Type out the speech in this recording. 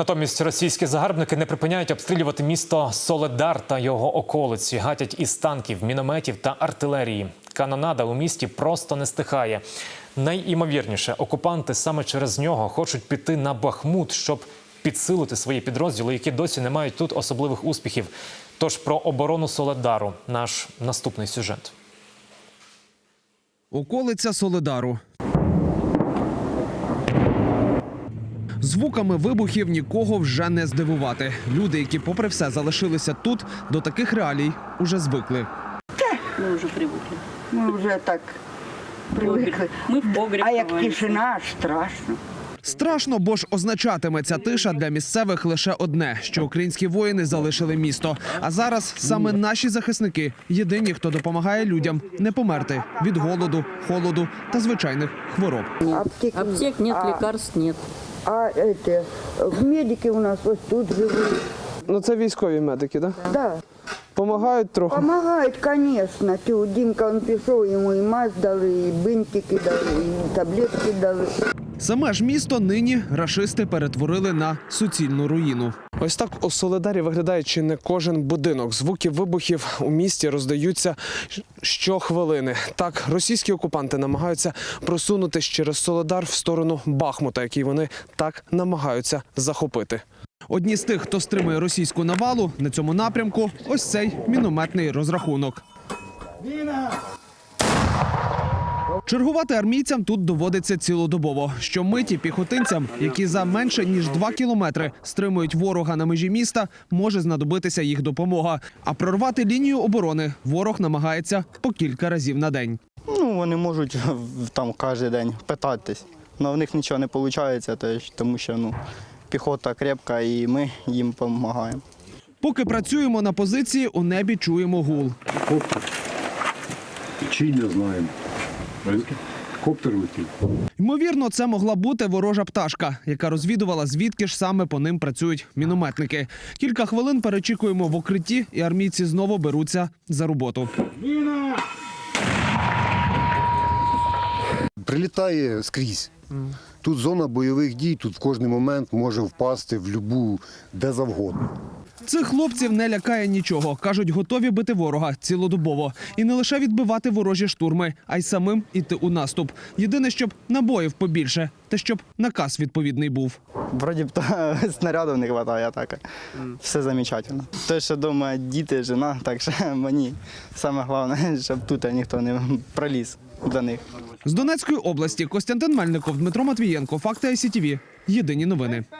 Натомість російські загарбники не припиняють обстрілювати місто Соледар та його околиці, гатять із танків, мінометів та артилерії. Канонада у місті просто не стихає. Найімовірніше, окупанти саме через нього хочуть піти на Бахмут, щоб підсилити свої підрозділи, які досі не мають тут особливих успіхів. Тож про оборону Соледару наш наступний сюжет. Околиця Солидару. Звуками вибухів нікого вже не здивувати. Люди, які, попри все, залишилися тут, до таких реалій уже звикли. Мы уже привыкли. Ми вже так привикли. Мы в погреб А як ховаемся. тишина, аж страшно. Страшно, бо ж означатиме ця тиша для місцевих лише одне: що українські воїни залишили місто. А зараз саме наші захисники єдині, хто допомагає людям не померти від голоду, холоду та звичайних хвороб. Аптеки, Аптек нет, а, лекарств нет. А это, в медики у нас ось тут живуть. Ну це військові медики, так? Да? Да. Помагають трохи. Помагають, звісно. Тю, Дімка він пішов, йому і мазь дали, і бинтики дали, і таблетки дали. Саме ж місто нині рашисти перетворили на суцільну руїну. Ось так у Солидарі виглядає чи не кожен будинок. Звуки вибухів у місті роздаються щохвилини. Так, російські окупанти намагаються просунутись через Солидар в сторону Бахмута, який вони так намагаються захопити. Одні з тих, хто стримує російську навалу на цьому напрямку, ось цей мінометний розрахунок. Чергувати армійцям тут доводиться цілодобово. Щомиті піхотинцям, які за менше ніж два кілометри стримують ворога на межі міста, може знадобитися їх допомога. А прорвати лінію оборони ворог намагається по кілька разів на день. Ну, вони можуть там кожен день питатись, але в них нічого не виходить, тому що ну, піхота крепка і ми їм допомагаємо. Поки працюємо на позиції, у небі чуємо гул. Коптер. Чи не знаємо. Коптер летів. Ймовірно, це могла бути ворожа пташка, яка розвідувала, звідки ж саме по ним працюють мінометники. Кілька хвилин перечікуємо в укритті, і армійці знову беруться за роботу. прилітає скрізь. Тут зона бойових дій, тут в кожний момент може впасти в любу де завгодно. Цих хлопців не лякає нічого. кажуть, готові бити ворога цілодобово і не лише відбивати ворожі штурми, а й самим іти у наступ. Єдине, щоб набоїв побільше, та щоб наказ відповідний був. Вроді б то снарядів не вистачає, так. Все замечательно. Те, що вдома діти, жена, так що мені саме головне, щоб тут ніхто не проліз до них. З Донецької області Костянтин Мельников, Дмитро Матвієнко, Факти ICTV. Єдині новини.